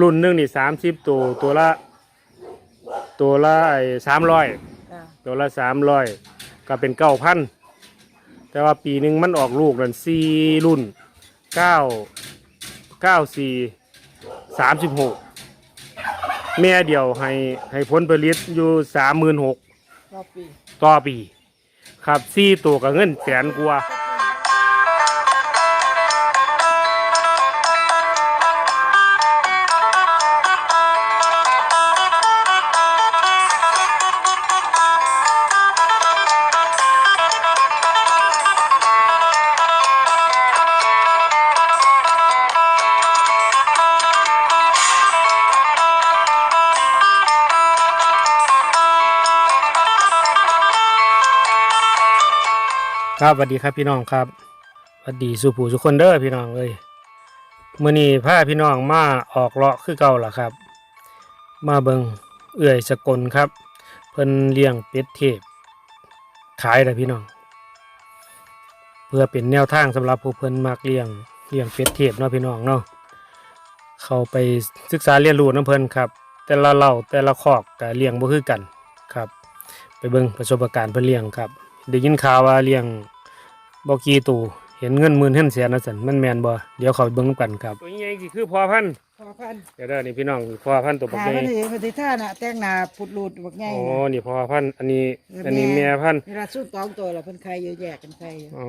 รุ่นหนึงนี่สามสิบตัวตัวละ ตัวละไอ้สามร้อยจ้ะตัวละสามร้อยก็เป็นเก้าพันแต่ว่าปีหนึ่งมันออกลูกนั่นสี่รุ่นเก้าเก้าสี่สามสิบหกแม่เดียวให้ให้ผลผลิตอยู่สามหมื่นหก รอบปี ต่อปี ครับสี่ตัวกับเงินแสนกว่า ครับสวัสดีครับพี่น้องครับสวัสดีสุผู้ทุคนเด้อพี่น้องเอ้ยมื้อนี้พาพี่น้องมาออกเลาะคือเก่าล่ะครับ มาเบิงเอื่อยสกลครับ เพิ่นเลี้ยงเป็ดเทพขายนะพี่น้อง เพื่อเป็นแนวทางสำหรับผู้เพิ่นมักเลี้ยงเลี้ยงเป็ดเทพเนาะพี่น้องเนาะเข้าไปศึกษาเรียนรู้น้ำเพิ่นครับ แต่ละเล่าแต่ละคอกก็เลี้ยงบ่คือกันครับ ไปเบิ่งประสบการณ์เพิ่นเลี้ยงครับ ได้ยินข่าวว่าเลี้ยงบ่กี่ตูเห็นเงินหมื่นเห็นแสนนะสันมันแม่นบ่เดี๋ยวเขาไปเบิ่งนำกันครับตัวใหญ่สิคือพอพันธุ์พอพันเดี๋ยวเด้อนี่พี่น้องพอพันธุ์ตัวบักหาใหญ่พันธุ์ปฏิท่าน่ะแต่งหน้าพุดรูดบักใหญ่อ๋อน่ะนี่พอพันธุ์อันนี้เอออัอันนี้แม่แม่พันธุ์เวลาสู้ตองตัวละเพิ่นใครเยอะแยะกันใครอยู่อ๋อ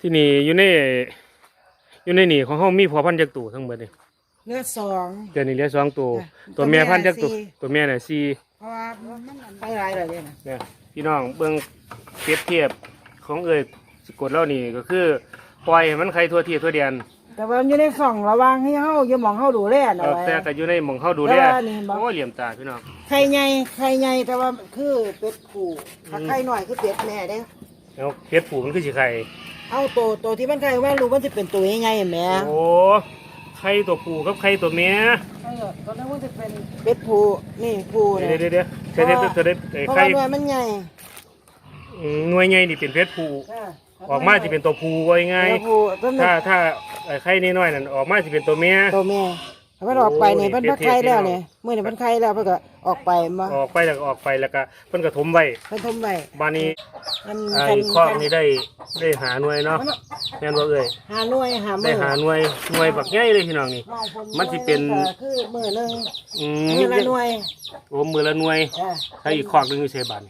ที่นี่อยู่ในอยู่ในนี่ของเฮามีพอพันธุ์จักตัวทั้งหมดนี่เลือดสองเดี๋ยวนี้เหลือสองตัวจ้ะตัวแม่พันธุ์จักตัวตัวแม่สี่ตัวแม่น่ะสี่เพราะว่ามันไปหลายเลยนะเนี่ยพี่น้องเบิ่ง เปรียบเทียบของเอ่ยสะกดแล้วนี่ก็คือปล่อยให้มันใครทั่วที่ทั่วแดนแต่ว่ามันอยู่ในฝั่งระหวังให้เฮาอย่ามองเฮาดูแลเอน่ะอไว้ แต่ก็อยู่ในหม่องเฮาดูแลแต่ว่านี่บ่โอ้เหลี่ยมตาพี่น้อง ไข่ใหญ่ไข่ใหญ่แต่ว่าคือเป็ดผู้ถ้าไข่น้อยคือเป็ดแม่เด้แล้วเพชรผูมันคือสิไข่เอาโตโตที่มันไข่ว่ารู้มันสิเป็นตัวใหญ่ๆแหม่โอ้ไข่ตัวผู้กับไข่ตัวเมียเออตอนนั้นมันสิเป็นเป็ดผู้นี่ผู้เดี๋ยวนี่เดี๋ยวเดี๋ยวเดี๋ยวเดี๋ยวเดี๋ยวเดี๋ยวเดี๋ยวเพราะไข่ว่าหน่วยมันใหญ่ อืมหน่วยใหญ่นี่เป็นเพชรผูจ้ะออกมาสิเป็นตัวผู้ว่าง่ายตัวผู้ต้นถ้าถ้าไอ้ไข่น้อยๆนั่นออกมาสิเป็นตัวเมีย ตัวแม่ถ้ามันออกไปนี่โอ้มันนี่มันไข่เท่ๆแล้วเนาะเนี่ยเมื่อนี่มันไข่แล้วเพิ่นก็ออกไปมาออกไปแล้วก็ออกไปแล้วก็เพิ่นก็ถมไว้เพิ่นทมไว้บานนี้มันไอ้คอกนี่ได้ได้หาหน่วยเนาะแม่นว่าเอ้ยหาหน่วยหามืได้อหาหน่วยหน่วยบักใหญ่เลยพี่น้องนี่ มันสิเป็น ก็คือมือหนึงอืมือละหน่วยโอ้มือละหน่วยจ้ะถ้าอีกคอกหนึงอยู่ใส่บัน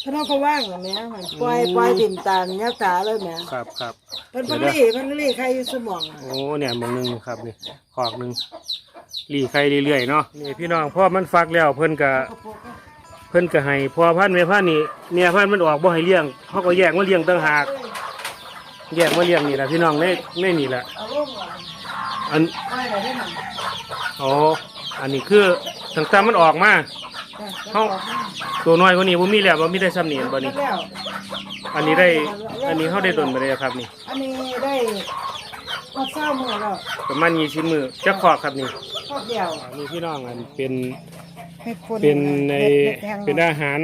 เพิ่นเอาเขาว่างน่ะแม่มันปล่อยปล่อยถิ่มตาลยักษ์ตาเลยแม่ครับครับเพิ่นเพิ่นรีเพิ่นรีใครอยู่สมองอะโอ้เนี่ยมึงหนึงครับนี่คอกหนึงรีไข่เรื่อยๆเนาะนี่พี่น้องพอมันฟักแล้วเพิ่นก็เพิ่นก็ให้พอพันธุ์แม่พันธุ์นี่เมียพันธุ์มันออกบ่ให้เลี้ยงเขาก็แยกมาเลี้ยงต่างหาก แยกมาเลี้ยงนี่แหละพี่น้องในในนี่แหละเอาลงว่ะอันปล่อยได้เด้อนั่นอ๋อ อันนี้คือตั้งแต่มันออกมาจ้ะ เฮาตัวน้อยกว่านี้บ่มีแล้วบ่มีได้ซ้ำนี่บ่นี่แล้วอันนี้ได้ อันนี้เฮาได้ดนไปเลยครับนี่ อันนี้ได้มาเศร้ามือแล้วประมาณ20มื้อจักขอกครับนี่ข้อเดียวอันนี้พี่น้องอันเป็นให้คนเป็นในเฮ็ดแทงเป็นอาหาร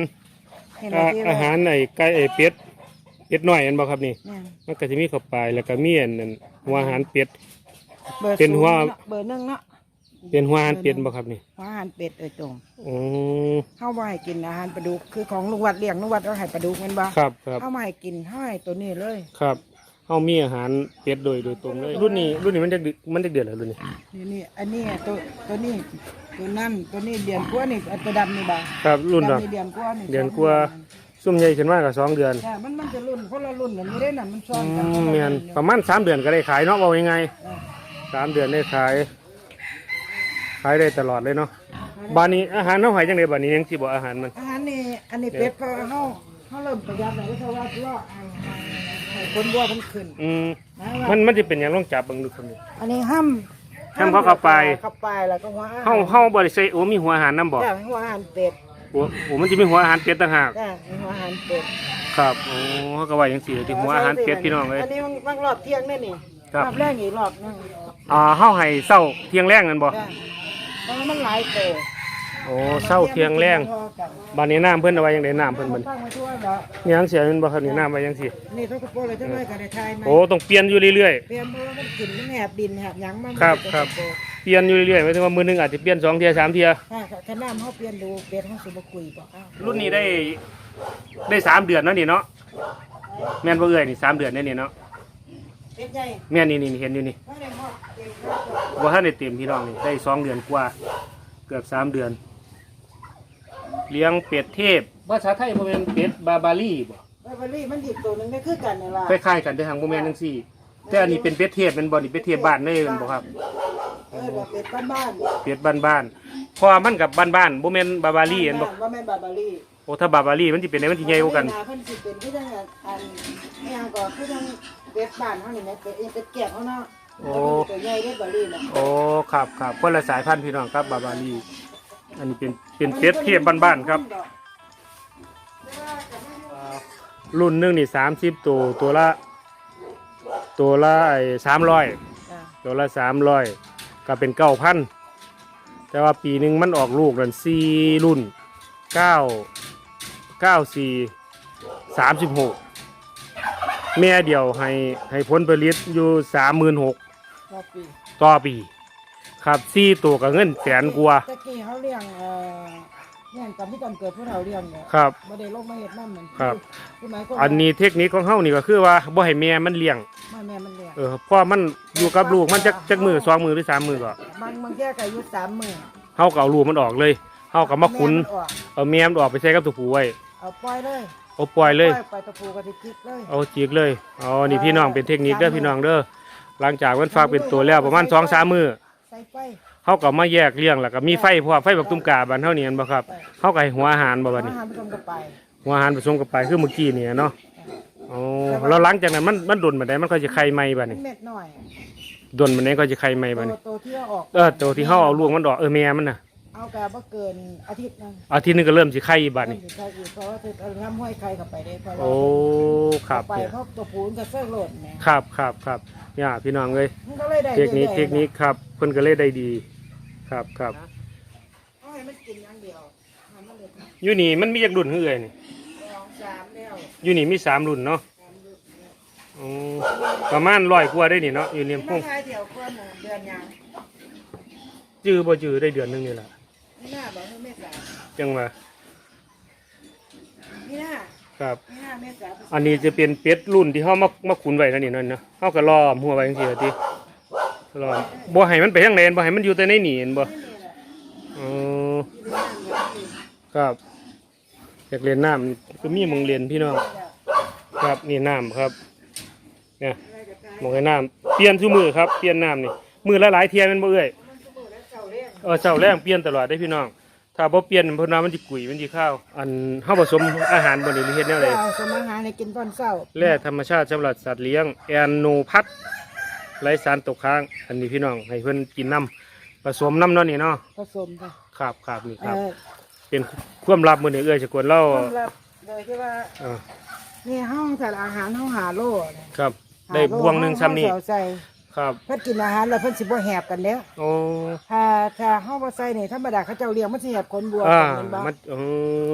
เห็นอาที่อาหารไอ้ไก่ไอ้เป็ดเป็ดน้อยอันบ่ครับนี่เนี่ยมันก็จะมีข้าวปลายแล้วก็มีอันนั้นหัวอาหารเป็ดบอร์เป็นหัวศูย์เนาะเบอร์หนึ่งเนาะ เป็นหัวอาหารเป็ดบ่ครับนี่หัวอาหารเป็ดเอ้ยตรงอ๋อเข้ามาให้กินอาหารปลาดุกคือของลุงวัดเลี้ยงลุงวัดเราให้ปลาดุกแมันบ่ครับครับเข้ามาให้กินให้ตัวนี้เลยครับเฮามีอาหารเป็ดโดยโดยตรงเลย รุ่นนี้รุ่นนี้มันจะมันจะเดือดแล้วรุ่นนี้นี่นี่อันนี้ตัวตัวนี้ตัวนั่นตัวนี้เดือนกว่านี่อันตัวดำนี่บ่าครับ รุ่นดำเนาะนี่เดือนกว่านี่เดือนกว่าซุ่มใหญ่ขึ้นมากกับสองเดือนจ้ะมันมันจะรุ่นคนละรุ่นแบบนี้ได้น่ะมันซ้ออืนกันมเมียนประมาณสามเดือนก็ได้ขายเนาะเอายังไงเออสามเดือนได้ขาย ขายได้ตลอดเลยเนาะบานนี้อาหารน้องหอยจังไดบานนี้ยังสิบอกอาหารมันอาหารนี่อันนี้เป็ดก็เฮาเฮาเริ่มประหยัดแล้วเพราะว่าเลาะให้ให้คนบัวมันขึ้นอืมนะว่ามันมันจะเป็นอย่างลองจับเบิ่งดูครับนี่อันนี้ห้ามห้ามเขาเข้าไป เข้าไปแล้วก็หัวอาหารเฮาเฮาบ่ได้ใส่โอ้มีหัวอาหารนํบ่จ้ะหัวอาหารเป็ดโอ้โหมันจะมีหัวอาหารเป็ดต่างหากจ้ะมีหัวอาหารเป็ดครับโอ้เฮาก็ว่าจังซี่ที่หัวอาหารเป็ดพี่น้องเอ้ย อันนี้มันมันรอบเที่ยงแน่นี่ครับ รอบแรกอีกรอบหนึงอ่าเฮาให้เช้าเที่ยงแรงนั่นบ่จ้ะ เพราะว่ามันหลายเตะโอ้เช้าเที่ยงแรงบานนี้น้ำเพิ่นเอาไว้จังไดน้ำเพิ่นมันตั้งมาทั่วแล้วนี่ยังเสียแมันบ่ครับนี่น้ำไว้จังซี่นี่เขาก็โปรเลยจะไม่กับได้ทายไหมโอ้ต้องเปลี่ยนอยู่เรื่อยเปลี่ยนเพราะว่ามันกลิ่นมันแหบดินแหบหยังมันครับครับปีปลี่ยนอยู่เรื่อยๆหมายถึงว่ามือหนึงอาจจะเปลี่ยนสองเทียสามเทียถ้าถ้าน้ำเขาเปลี่ยนดูเป็ดเขาสิบ่คุยบ่อ้าวรุ่นนี้ได้ได้สามเดือนเนาะนี่เนาะแม่นบ่เอ่ยนี่สามเดือนเนี่ยนี่เนาะ เป็ดใหญ่แม่นนี่นี่เห็นอยู่นี่ไม่ได้ฮอดเป็ดครับว่าท่านได้เต็มพี่น้องนี่ได้สองเดือนกว่า เกือบสามเดือน เลี้ยงเป็ดเทพภาษาไทยบ่แม่นเป็ดบาบารี่บ่ไบเบอรี่มันอีกตัวหนึงได้คือกันนี่ล่ะคล้ายๆกันแต่ทางบ่แม่นจังซี่ แต่อันนี้เป็นเป็ดเทพเป็นบ่นี่เป็ดเทพบ้านเลยแม่นบ่ครับ เออแบบเป็ดบ้านเป็ดบ้านๆเพราะว่ามันกับบ้านๆบ่แม่นบาบาๆรี่เห็นบ่ว่าแม่นบาบารี่โอ้ถ้าบาบารี่มันสิเป็นได้มันสิใหญ่กว่ากันหเพิ่นสิเป็นคือจังอันนี่ยังก็คือจัง เป็ดบ้านเฮานี่แหมเป็ดเป็ดแกะเขาเนาะโอ้ตัวใหญ่ได้บารี่น่ะโอ้ครับครับคนละสายพันธุ์พี่น้องครับบาบารี่อันนี้เป็นเป็นเป็ดเทพบ้านๆครับอ่ารุ่นหนึงนี่30ตัวตัวละ ตัวละไอ้300จ้ะตัวละ300ก็เป็น9,000แต่ว่าปีหนึงมันออกลูกนั่น4รุ่น9 94 36 แม่เดียวให้ให้ผลผลิตอยู่36,000รอบปีต่อปี ครับซี่ตัวกับเงินแสนกว่าตะกี้เขาเลี้ยงเอ่อเลี้ยงตอนที่ตอนเกิดพวกเราเลี้ยงเนี่ยครับ บ่ได้ลงมาเฮ็ดน้ำมันครับ คือหมายความว่าอันนี้เทคนิคของเฮานี่ก็คือว่าบ่ให้แม่มันเลี้ยงไม่แม่มันเลี้ยงเออเพราะมันอยู่กับลูกมันจักจักมือสองมือหรือสามมือก็บางบางแค่ก็อายุสามมื้อเฮาก็เอาลูกมันออกเลยเฮาก็มาขุนแม่มันออกเอาแม่มันออกไปใส่กับตัวผู้ไว้เอาปล่อยเลย เอาปล่อยเลยปไปตะปูก็สิจิกเลยเอาจีกเลยอ๋อนี่พี่น้องเป็นเทคนิคเด้อพี่น้องเด้อหลังจากมันฝากเป็นตัวแล้วประมาณ2-3มื้อใส่ไปเฮาก็มาแยกเลี้ยงแล้วก็มีไฟพวกไฟบักตุ้มกาบ้านเฮานี่เห็นบ่ครับเฮาก็ให้หัวอาหารบ่บัดนี้ อาหารผสมกับไปหัวอาหารผสมกับไปคือเมื่อกี้นี่เนาะอ๋อแล้วหลังจากนั้นมันมันดนบันไดมันก็จะไข่ใหม่บัดมันี้นเม็ดน้อยดนบันไดก็จะไข่ใหม่บัดโตนี้โตที่เอาออกเออตัวที่เฮาเอาลูกมันดอกเออแม่มันน่ะ เอากะบ่เกินอาทิตย์หนึงอาทิตย์หนึงก็เริ่มสิไข่อีกบัดนี้เริ่มสิใส่อีกเพราะว่าจะเอาทำห้อยไข่เข้าไปได้เพราะว่าโอ้ครับไปเนี่ยเพราะตัวปูมันก็เสื้อโหลดแหมครับครับครับเนี่ยพี่น้องเอ้ยมันก็เลยได้เทคนิครื่อยๆเทคนิคครับเพิ่นก็เลยได้ดี ครับครับเอาให้มันกินอย่างเดียวให้มันเลยอยู่นี่มันมีจักรุ่นคือเอ้ยนี่สองสามแล้วอยู่นี่มีสามรุ่นเนาะอ๋อประมาณร้อยกว่าได้นี่เนาะอยู่เนียมพมางทายเดี๋ยวเพื่อนเดือนยังจื้อบ่จื้อได้เดือนหนึงนี่ล่ะ นี่หน้าบอกว่าเมษาจังว่านี่หน้าครับนี่หน้าเมษาอันนี้จะเป็นเป็ดรุ่นที่เขามามาขุนไว้นั่นนี่นั่นเนาะเขาก็ล้อมหัวไว้จังซี่ติล้อมบ่ให้มันไปทางใดบ่ให้มันอยู่แต่ในนี่เห็นบ่ไม่มีแหละอ๋อที่เป็นน้ำอย่างนี้ครับอยากเรียนน้ำนี่ก็มีหมองเรียนพี่น้องครับนี่น้ำครับเนี่ยอะไรกับการหมองให้น้ำเปลี่ยนทุกมือครับเปลี่ยนน้ำนี่มือละหลายเทียแมันบ่เอ้ยมันสมุนและเจ้าเลี้ยง เออเช้าแรงเปลี่ยนตลอดได้พี่น้อง ถ้าบ่เปลี่ยนเพิ่นว่ามันสิกุยมันสิข้าว อันเฮาผสมอาหารบ่นี่หรือเฮ็ดแนวใด เอาสมอาหารให้กินตอนเช้าแร่ธรรมชาติสำหรับสัตว์เลี้ยง แอนโนพัดไร้สารตกค้าง อันนี้พี่น้องให้เพื่อนกินน้ำผสมน้ำเนาะนี่เนาะผสมค่ะครับครับนี่เอครับอเป็นความลับมือนี่เอ้ยจะกวนเล่าสำหรับโดยที่ว่าเออนี่ห้องแต่ละอาหารห้องหาโลเนี่ยครับหาได้โลบวงหนึ่งซ้ำนี่ห้องเสาใส่ ครับเพิ่นกินอาหารแล้วเพิ่นสิบ่แหบกันแล้วโอ้ถ้าถ้าห้องบ่ใส่นี่ธรรมดาเขาเจ้าเลี้ยงมันสิแหบคนบวกอ่ากันแม่นบ่มันเอ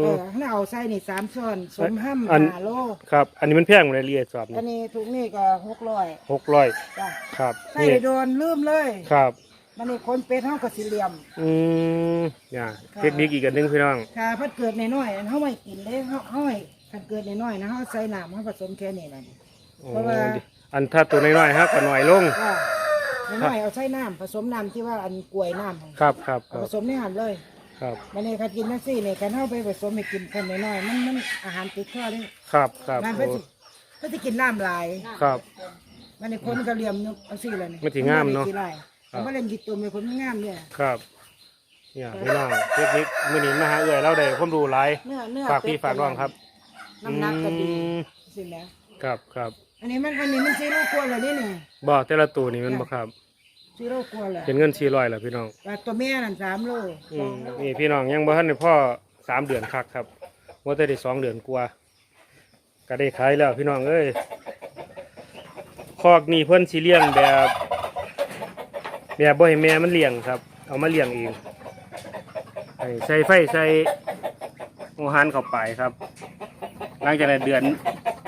เอออถ้าเอาใส่นี่สามช้อนสมห้ำอันหาโลครับ อันนี้มันแพงหมดเลยเรียสอบอันนี่นี้ถุงนี่ก็หกร้อยหกร้อยจ้ะครับใส่นี่โดนลืมเลยครับ มันนี่คนเป็ดเฮาก็สิเหลี่ยม อืมเนี่ยเทคนิคอีกอันหนึงพี่น้อง ถ้าเพิ่นเกิดน้อยๆอันเฮาไม่กินเด้เฮาเฮาให้คันเกิดน้อยๆนะเฮาใส่น้ำเฮาผสมแค่นี้นั่นโอ้เพราะว่า อันถ้าตัวน้อยๆฮะก็น้อยลงก็น้อยๆเอาใส่น้ำผสมน้ำที่ว่าอันกล้วยน้ำครับครับคเอารัผบสมในหันเลยครับมันนี่คันกินจังซี่นี่คันเฮาไปผสมให้กินคันน้อยๆมันมันอาหารติดคอเด้ครับครับมันโอ้เพิ่นสิเพิ่นสิกินน้ำหลาย ครับ มันนี่คนก็เหลี่ยมเนาะเอาซี่เลยนี่มันสิงามเนาะมัสิหลยครับเอามาเล่นกินตัวมีคนมันงามเนี่ย ครับ เนี่ยพี่น้องเทคนิคมื้อนี้มาหาเอื้อยเราได้ความรู้หลายเนื้อเนื้อฝากพี่ฝากน้องครับน้ำหนักก็ดี อืมสิแหล้วครับครับ อันนี้มันอันนี้มันซีโร่กลัวเลยนี่นี่บ่แต่ละตัวนี่มันบ่ครับซีโร่กลัวเลยเป็นเงิน400แล้วพี่น้องว่าตัวแม่นั่นสามโลอืมนี่พี่น้องยังบ่ทันได้พ่อสามเดือนคักครับว่าแต่ได้สองเดือนกว่าก็ได้ขายแล้วพี่น้องเอ้ยคอกนี่เพิ่นสิเลี้ยงแบบแบบบ่ให้แม่มันเลี้ยงครับ เอามาเลี้ยงเองให้ใส่ไฟใส่อาหารเข้าไปครับ หลังจากนั้นเดือน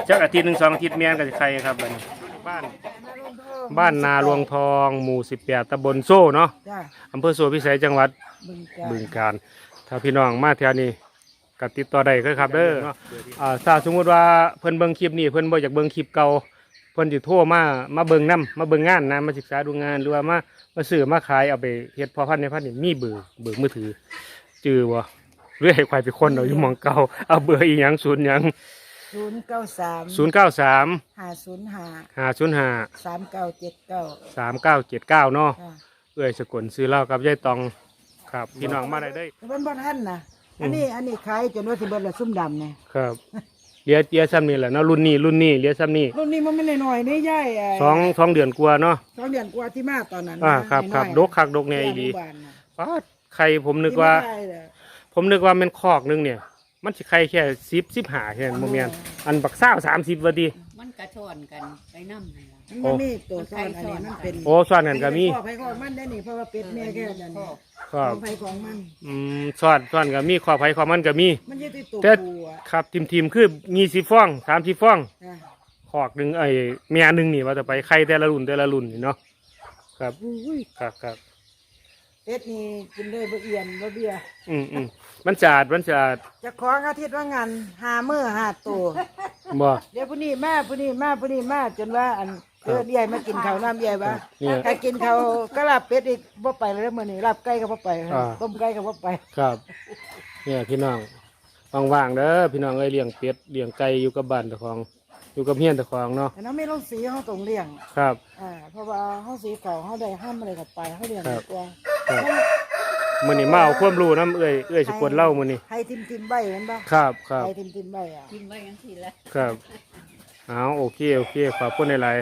จักอาทิตย์หนึ่งสองอาทิตย์แม่นก็จะไข่ครับบัดนี้บ้านมาลงโทษบ้านนาลวงทอง หมู่18ตำบลโซ่เนาะจ้าอำเภอโซ่พิสัยจังหวัดบึงกาฬบึงการถ้าพี่น้องมาแถวนี้ก็ติดต่อได้ก็ครับเด้ออ่าถ้าสมมุติว่าเพิ่นเบิ่งคลิปนี้เพิ่นบ่อยากเบิ่งคลิปเก่าเพิ่นสิโทรมามาเบิ่งนํมาเบิ่งงานนะมาศึกษาดูงานหรือว่ามามาซื้อมาขายเอาไปเฮ็ดพอพันธุ์ในพันธุ์นี่มีเบอร์เบอร์มือถือจื้อบ่หรือให้ควายไปคนเอาอยู่หมองเก่าเอาเบอร์อีหยังศูนย์หยัง ศูนย์เก้าสาม093ห้าศูนย์ห้า505สามเก้าเจ็ดเก้า3979เนาะจ้าเอ้ยสกุลซื้อเหล้ากับยายตองครับพี่น้องมาได้เด้อแต่เป็นบ่ท่านนะอันนี้อันนี้ขายจนว่าสิเบิดละซุ่มดำเนี่ยครับเลี้ยเลี้ยซ้ำนี่แหละเนาะรุ่นนี้รุ่นนี้เลี้ยซ้ำนี่รุ่นนี้มันไม่น้อยๆนี่ย่ายเสองสองเดือนกว่าเนาะสองเดือนกว่าที่มาตอนนั้นอ่านะครับครับน้อยๆดกคักดกแน่อีที่ดีอนุบาลน่ะป้าดไข่ผมนึกว่า ที่ไม่ได้เลยผมนึกว่ามันคอกหนึงเนี่ย มันสิไข่แค่สิบสิบหาแค่นั้นโมเมนอันบักเศร้าสามสิบวะดี มันกระชอนกันไปน้ำนั่นล่ะมันบ่มีตัวซ่อนอันนี้มันเป็นโอ้ซ้อนกันก็มีพ่อไผของมันได้นี่เพราะว่าเป็ดแม่แค่นั้นพ่อคขรัอบงไผของมัน อืมซ้อนซ้อนก็มีขอบไผ่ขอบมันก็มี มันอยู่ที่ตัวแต่ ปูอะครับทีมทีมๆคือมีสิฟองสามสิฟอง จ้ะขอกหนึ่งไอ้เมียหนึ่งนี่ว่าจะไปไข่แต่ละรุ่นแต่ละรุ่นนี่เนาะครับอุ้ยครับครับ เป็ดนี่กินได้บ่เอียนบ่เบี้ยอืมอืมมันสะอาดมันสะอาดเจะของอาทิตย์ว่างานหามื้อหาตัวบ่เดี๋ยวผู้นี้มาผู้นี้มาผู้นี้มาจนว่าอันเออใหญ่มากินข้าวน้ำใหญ่ว่าเนี่ย ถ้ากินข้าวก็ลาบเป็ดอีกบ่ไปเลยมื้อนี้ลาบไก่ก็บ่ไปอ่า ต้มไก่ก็บ่ไปครับ เนี่ยพี่น้องว่างๆเด้อพี่น้องเอ้ยเลี้ยงเป็ดเลี้ยงไก่อยู่กับบ้านเจ้าของ อยู่กับเฮียนเจ้าของเนาะแต่น้องไม่ลงสีเฮาต้องเลี้ยง ครับ อ่าเพราะว่าเฮาสีเก่าเฮาได้ห้ามอะไรกับไปเฮาเลี้ยงครับดีกว่า ครับมื้อนี้มาเอาความรู้นํเอ้ยเอ้ยสิกวนเล่ามื้อนี้ให้ทิมทิมๆใบแม่นบ่ครับครับ ให้ทิมทิมๆใบอะ กินไว้ยังทีละ ครับ เอาโอเค โอเค ขอบคุณหลาย